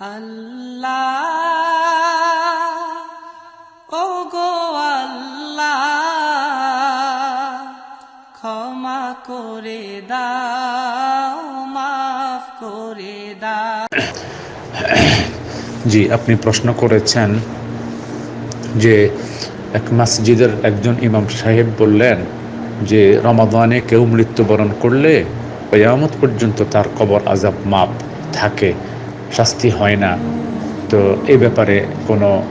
আল্লাহ ও গো আল্লাহ, ক্ষমা করে দাও, মাফ করে দাও। জি, আপনি প্রশ্ন করেছেন যে এক মসজিদের একজন ইমাম সাহেব বললেন যে রমাদানে কেউ মৃত্যুবরণ করলে কয়ামত পর্যন্ত তার কবর আজাব মাপ থাকে। শাস্তি হয় না। তো এ ব্যাপারে কোনো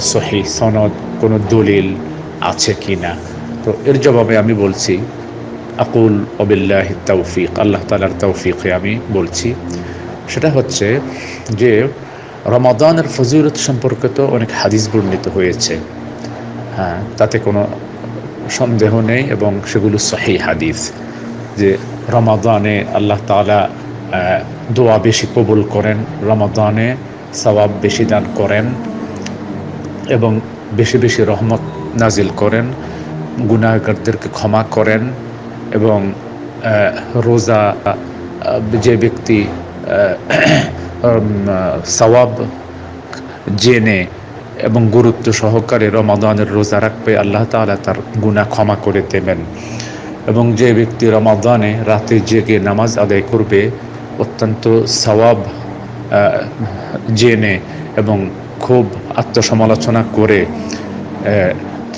সহি সনদ, কোনো দলিল আছে কি না? তো এর জবাবে আমি বলছি, আকুল অবিল্লাহ তৌফিক, আল্লাহ তালার তৌফিকে আমি বলছি। সেটা হচ্ছে যে, রমাদানের ফজিলত সম্পর্কে তো অনেক হাদিস বর্ণিত হয়েছে। হ্যাঁ তাতে কোনো সন্দেহ নেই এবং সেগুলো সহি হাদিস। যে রমাদানে আল্লাহ তালা দোয়া বেশি কবুল করেন রমাদানে সওয়াব বেশি দান করেন এবং বেশি বেশি রহমত নাজিল করেন, গুনাহগারদেরকে ক্ষমা করেন এবং রোজা যে ব্যক্তি সওয়াব জেনে এবং গুরুত্ব সহকারে রমাদানের রোজা রাখবে, আল্লাহ তাআলা তার গুনাহ ক্ষমা করে দেবেন এবং যে ব্যক্তি রমাদানে রাতে জেগে নামাজ আদায় করবে অত্যন্ত সওয়াব জেনে এবং খুব আত্মসমালোচনা করে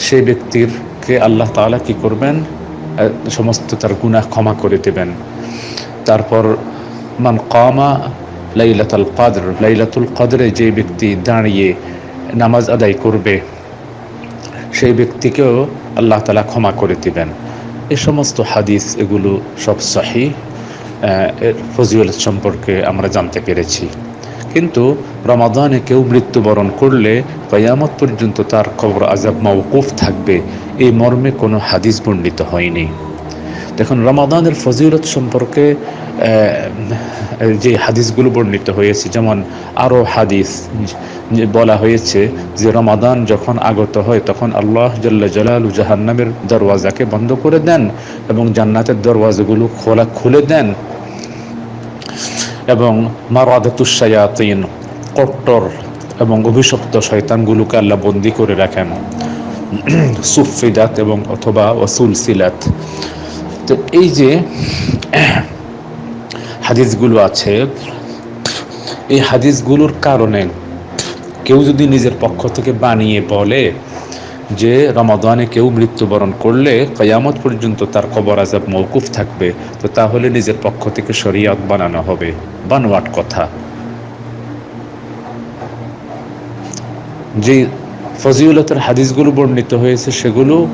সেই ব্যক্তিরকে আল্লাহ তাআলা কি করবেন? সমস্ত তার গুনাহ ক্ষমা করে দেবেন। তারপর, মান কামা লাইলাতুল কদর, লাইলাতুল কদরে যে ব্যক্তি দাঁড়িয়ে নামাজ আদায় করবে, সেই ব্যক্তিকেও আল্লাহ তালা ক্ষমা করে দেবেন। এ সমস্ত হাদিস, এগুলো সব সহি। ফজিলত সম্পর্কে আমরা জানতে পেরেছি। কিন্তু রমাদানে কেউ মৃত্যুবরণ করলে কয়ামত পর্যন্ত তার কবর আজাব মৌকুফ থাকবে এই মর্মে কোনো হাদিস বর্ণিত হয়নি। দেখুন, রমাদানের ফজিলত সম্পর্কে যে হাদিসগুলো বর্ণিত হয়েছে, যেমন আরও হাদিস বলা হয়েছে যে রমাদান যখন আগত হয়, তখন আল্লাহ জাল্লা জালালু জাহান্নামের দরওয়াজাকে বন্ধ করে দেন এবং জান্নাতের দরওয়াজাগুলো খোলা খুলে দেন। এবং মারাদাতুসায়াতিন কট্টর এবং অভিশপ্ত শয়তানগুলোকে আল্লাহ বন্দি করে রাখেন। সুফিদাত এবং অথবা ওসুল সিলাত তো এই যে হাদিসগুলো আছে, এই হাদিসগুলোর কারণে কেউ যদি নিজের পক্ষ থেকে বানিয়ে বলে যে রমাদানে কেউ মৃত্যুবরণ করলে কয়ামত পর্যন্ত তার কবর আজাব মৌকুফ থাকবে, তো তাহলে নিজের পক্ষ থেকে শরিয়ত বানানো হবে। বানোয়াট কথা। যে ফজিউলতের হাদিসগুলো বর্ণিত হয়েছে, সেগুলো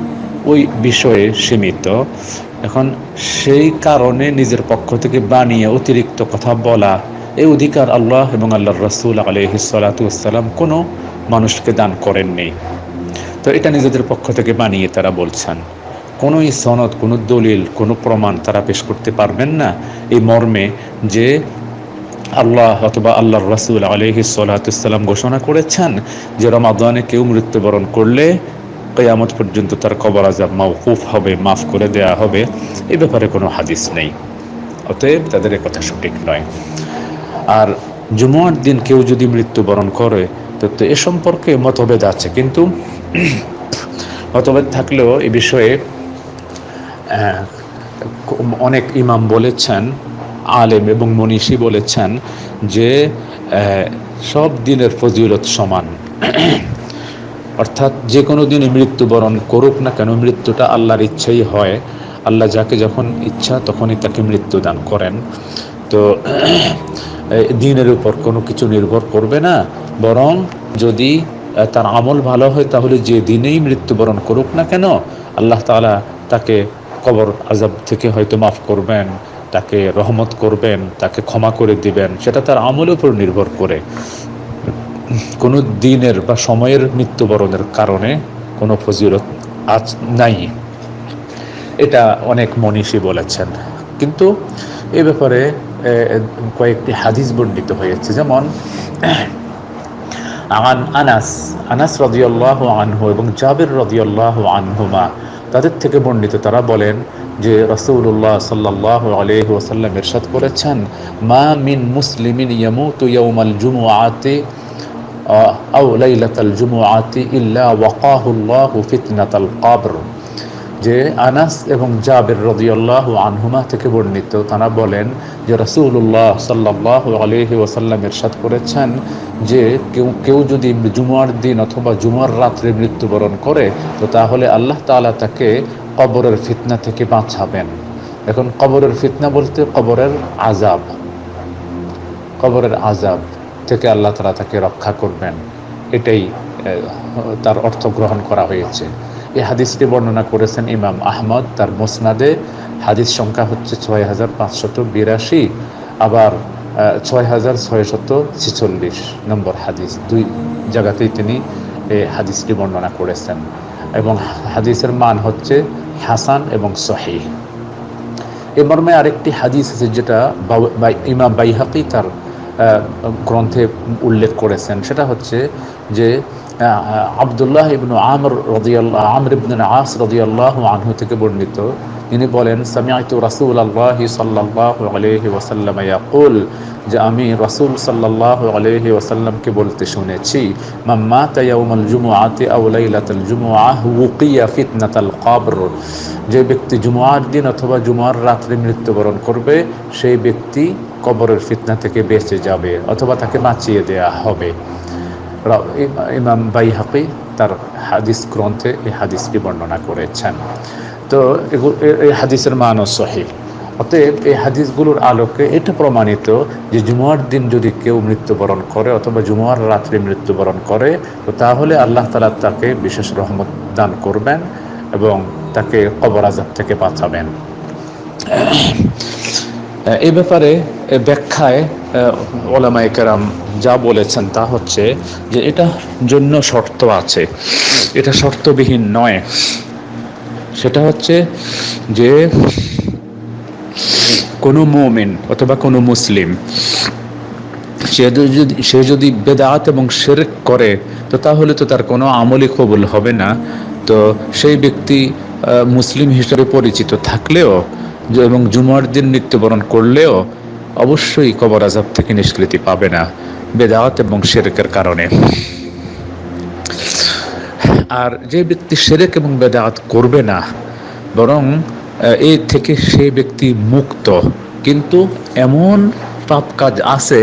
ওই বিষয়ে সীমিত। এখন সেই কারণে নিজের পক্ষ থেকে বানিয়ে অতিরিক্ত কথা বলা এই অধিকার আল্লাহ এবং আল্লাহর রসুল আলহিসাল্লাম কোনো মানুষকে দান করেননি। তো এটা নিজেদের পক্ষ থেকে বানিয়ে তারা বলছেন। কোনো সনদ, কোনো দলিল, কোনো প্রমাণ তারা পেশ করতে পারবেন না এই মর্মে যে আল্লাহ অথবা আল্লাহর রসুল আলহি সাল্লাম ঘোষণা করেছেন যে রমাদানে কেউ মৃত্যুবরণ করলে কেয়ামত পর্যন্ত তার কবর আজাব মাউকুফ হবে, মাফ করে দেয়া হবে। এ ব্যাপারে কোনো হাদিস নেই। অতএব তাদের কথা সঠিক নয়। আর জুমুয়ার দিন কেউ যদি মৃত্যুবরণ করে তো এ সম্পর্কে মতভেদ আছে। কিন্তু মতভেদ থাকলেও এ বিষয়ে অনেক ইমাম বলেছেন, আলেম এবং মনীষী বলেছেন যে সব দিনের ফজিলত সমান। অর্থাৎ যে কোনো দিনে মৃত্যুবরণ করুক না কেন, মৃত্যুটা আল্লাহর ইচ্ছাই হয়। আল্লাহ যাকে যখন ইচ্ছা তখনই তাকে মৃত্যু দান করেন। তো দিনের উপর কোনো কিছু নির্ভর করবে না। বরং যদি তার আমল ভালো হয়, তাহলে যে দিনেই মৃত্যুবরণ করুক না কেন, আল্লাহ তাআলা তাকে কবর আজাব থেকে হয়তো মাফ করবেন, তাকে রহমত করবেন, তাকে ক্ষমা করে দিবেন। সেটা তার আমলের উপর নির্ভর করে। কোনো দিনের বা সময়ের মৃত্যুবরণের কারণে কোনো ফজিলত আজ নাই। এটা অনেক মনীষী বলেছেন। কিন্তু এ ব্যাপারে কয়েকটি হাদিস বর্ণিত হয়েছে। যেমন আন আনাস আনাস রদিয়াল্লাহ আনহু এবং জাবির রদিয়াল্লাহ আনহুমা, তাদের থেকে বর্ণিত তারা বলেন যে রসুল্লাহ সাল্লাহ আলহি ওসাল্লাম ইরশাদ করেছেন, মা মিন মুসলিমিন ইয়ামুতু ইয়াউমাল জুমুআতি আউ লাইলাতাল জুমুআতি ইল্লা ওয়াকাহুল্লাহু ফিতনাতাল কবর। যে আনাস এবং জাবের রদিয়াল্লাহ আনহুমা থেকে বর্ণিত, তারা বলেন যে রসুল্লাহ সাল্লাহ আলহি ওসাল্লাম এরশাদ করেছেন যে কেউ কেউ যদি জুমার দিন অথবা জুমার রাত্রে মৃত্যুবরণ করে, তো তাহলে আল্লাহ তালা তাকে কবরের ফিতনা থেকে বাঁচাবেন। এখন কবরের ফিতনা বলতে কবরের আজাব কবরের আজাব থেকে আল্লাহ তালা তাকে রক্ষা করবেন। এটাই তার অর্থ গ্রহণ করা হয়েছে। এই হাদিসটি বর্ণনা করেছেন ইমাম আহমদ তার মোসনাদে। হাদিস সংখ্যা হচ্ছে ছয় হাজার পাঁচশত বিরাশি, আবার ছয় হাজার ছয়শত ছিচল্লিশ নম্বর হাদিস। দুই জায়গাতেই তিনি এই হাদিসটি বর্ণনা করেছেন এবং হাদিসের মান হচ্ছে হাসান এবং সহি এ মর্মে আরেকটি হাদিস আছে যেটা ইমাম বাইহাকি তার গ্রন্থে উল্লেখ করেছেন। সেটা হচ্ছে যে আবদুল্লাহ ইবনু আমর রদিয়াল্লাহ আমর ইবন আস রদিয়াল্লাহ আনহু থেকে বর্ণিত। তিনি বলেন সামিয়াতু রাসুল আল্লাহ সাল্লাহ আলহি ওসাল্লাম ইয়াকুল, যে আমি রাসুল সাল্লাহ আলহি ওসাল্লামকে বলতে শুনেছি মাম্মা তাইয়াউমাল জুমুআতি আউলাইলাতাল জুমুআহ উকিয়া ফিতনাতাল কবর যে ব্যক্তি জুমুয়ার দিন অথবা জুমুয়ার রাত্রে মৃত্যুবরণ করবে, সেই ব্যক্তি কবরের ফিতনা থেকে বেঁচে যাবে অথবা তাকে বাঁচিয়ে দেয়া হবে। ইমাম বাইহাকি তার হাদিস গ্রন্থে এই হাদিসটি বর্ণনা করেছেন। তো এই হাদিসের মানও সহি। অতএব এই হাদিসগুলোর আলোকে এটা প্রমাণিত যে জুমার দিন যদি কেউ মৃত্যুবরণ করে অথবা জুমার রাত্রে মৃত্যুবরণ করে, তো তাহলে আল্লাহ তালা তাকে বিশেষ রহমত দান করবেন এবং তাকে কবর আজাব থেকে বাঁচাবেন। এই ব্যাপারে ব্যাখ্যায় ওলামাই কেরাম যা বলেছেন তা হচ্ছে যে এটা জন্য শর্ত আছে। এটা শর্তবিহীন নয়। সেটা হচ্ছে যে কোনো মোমেন অথবা কোনো মুসলিম, সে যদি সে যদি বেদাত এবং শেরেক করে, তো তাহলে তো তার কোনো আমলই কবুল হবে না। তো সেই ব্যক্তি মুসলিম হিসেবে পরিচিত থাকলেও এবং জুমার দিন মৃত্যুবরণ করলেও অবশ্যই কবর আজাব থেকে নিষ্কৃতি পাবে না, বেদাত এবং শেরেকের কারণে। আর যে ব্যক্তি সেরেক এবং বেদাত করবে না, বরং এই থেকে সে ব্যক্তি মুক্ত। কিন্তু এমন পাপ কাজ আছে,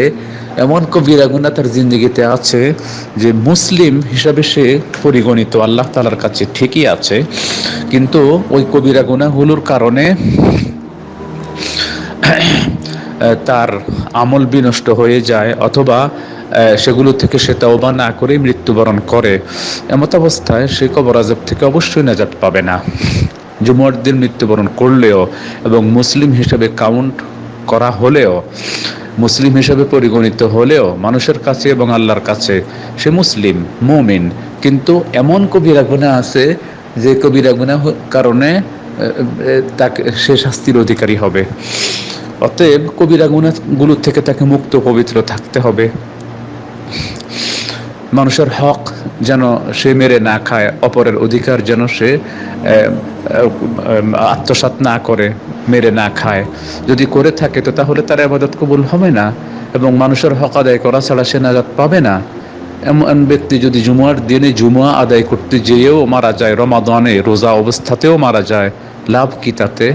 এমন কবিরা গুণা তার জিন্দগিতে আছে, যে মুসলিম হিসাবে সে পরিগণিত, আল্লাহ তালার কাছে ঠিকই আছে। কিন্তু ওই কবিরা গুণাগুলোর কারণে তার আমল বিনষ্ট হয়ে যায় অথবা সেগুলো থেকে সে তওবা না করে মৃত্যুবরণ করে। এমত অবস্থায় সে কবর আজব থেকে অবশ্যই নাজাত পাবে না। জুমুয়ার দিন মৃত্যুবরণ করলেও এবং মুসলিম হিসেবে কাউন্ট করা হলেও, মুসলিম হিসেবে পরিগণিত হলেও মানুষের কাছে এবং আল্লাহর কাছে সে মুসলিম, মুমিন। কিন্তু এমন কবিরা গুণা আছে যে কবিরা গুণা কারণে তাকে সে শাস্তির অধিকারী হবে। অতএব কবিরা গুণাগুলোর থেকে তাকে মুক্ত পবিত্র থাকতে হবে। মানুষের হক যেন সে মেরে না খায়, অপরের অধিকার যেন সে আত্মসাত না করে, মেরে না খায়। যদি করে থাকে তো তাহলে তার আবাদত কবুল হবে না এবং মানুষের হক আদায় করা ছাড়া সে নাজাত পাবে না। এমন ব্যক্তি যদি জুমার দিনে জুমা আদায় করতে যেয়েও মারা যায়, রমাদানে রোজা অবস্থাতেও মারা যায়, লাভ কি তাতে?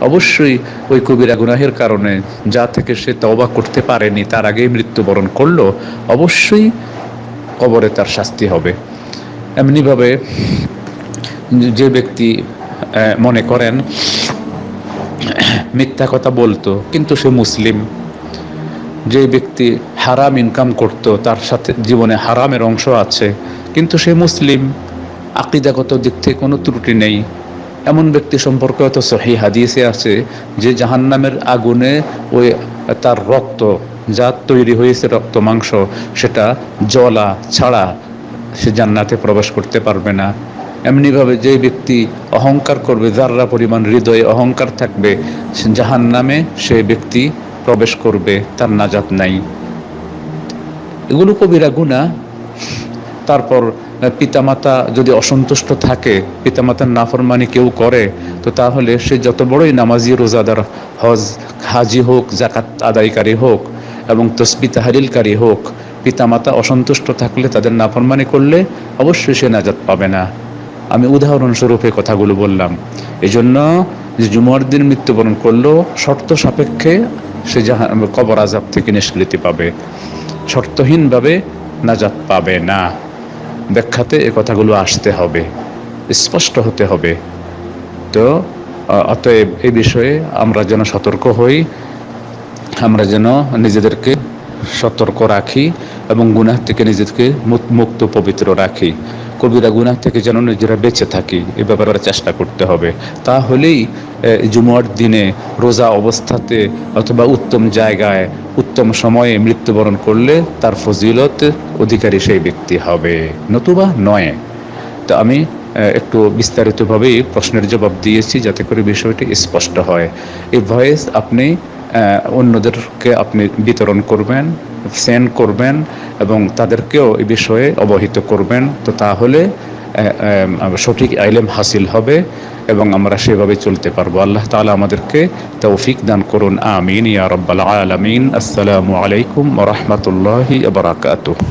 অবশ্যই ওই কবিরা গুনাহের কারণে যা থেকে সে তওবা করতে পারেনি, তার আগেই মৃত্যুবরণ করল, অবশ্যই কবরে তার শাস্তি হবে। এমনিভাবে যে ব্যক্তি মনে করেন, মিথ্যা কথা বলতো, কিন্তু সে মুসলিম। যে ব্যক্তি হারাম ইনকাম করত, তার সাথে জীবনে হারামের অংশ আছে, কিন্তু সে মুসলিম। আকিদাগত দিক থেকে কোনো ত্রুটি নেই। এমন ব্যক্তি সম্পর্কে হয়তো সহি হাদিসে আছে যে জাহান্নামের আগুনে ওই তার রক্ত যা তৈরি হয়েছে রক্ত মাংস, সেটা জলা ছাড়া সে জান্নাতে প্রবেশ করতে পারবে না। এমনিভাবে যে ব্যক্তি অহংকার করবে, যাররা পরিমাণ হৃদয়ে অহংকার থাকবে জাহান নামে সে ব্যক্তি প্রবেশ করবে, তার নাজাত নাই। এগুলো কবিরা গুণা তারপর পিতামাতা যদি অসন্তুষ্ট থাকে, পিতামাতার নাফরমানি কেউ করে, তো তাহলে সে যত বড়ই নামাজি, রোজাদার হজ, হাজি হোক জাকাত আদায়কারী হোক এবং তসবি তাহারিলকারী হোক, পিতামাতা অসন্তুষ্ট থাকলে তাদের নাফরমানি করলে অবশ্যই সে নাজাত পাবে না। আমি উদাহরণস্বরূপ কথাগুলো বললাম। এই জন্য যে জুমার দিন মৃত্যুবরণ করল, শর্ত সাপেক্ষে সে জাহা কবর আজাব থেকে নিষ্কৃতি পাবে। শর্তহীনভাবে নাজাত পাবে না। ব্যাখ্যাতে এ কথাগুলো আসতে হবে, স্পষ্ট হতে হবে। তো অতএব এই বিষয়ে আমরা যেন সতর্ক হই, আমরা যেন নিজেদেরকে সতর্ক রাখি। এবং গুনাহ থেকে মুক- মুক্ত, পবিত্র রাখি। কবিরা গুনাহ থেকে যেন নিজেরা বেঁচে থাকি, এ ব্যাপারে চেষ্টা করতে হবে। তাহলেই জুমার দিনে রোজা অবস্থাতে অথবা উত্তম জায়গায়, উত্তম সময়ে মৃত্যুবরণ করলে তার ফজিলত অধিকারী সেই ব্যক্তি হবে। নতুবা নয়। তো আমি একটু বিস্তারিতভাবেই প্রশ্নের জবাব দিয়েছি যাতে করে বিষয়টি স্পষ্ট হয়। এই ভয়েস আপনি অন্যদেরকে আপনি বিতরণ করবেন সেন্ড করবেন এবং তাদেরকেও এ বিষয়ে অবহিত করবেন। তো তাহলে সঠিক আইলেম হাসিল হবে এবং আমরা সেভাবে চলতে পারব। আল্লাহ তালা আমাদেরকে তৌফিক দান করুন। আমিন ইয়া রব্বাল আলামিন। আসসালামু আলাইকুম রহমতুল্লাহি বারাকাতুহু।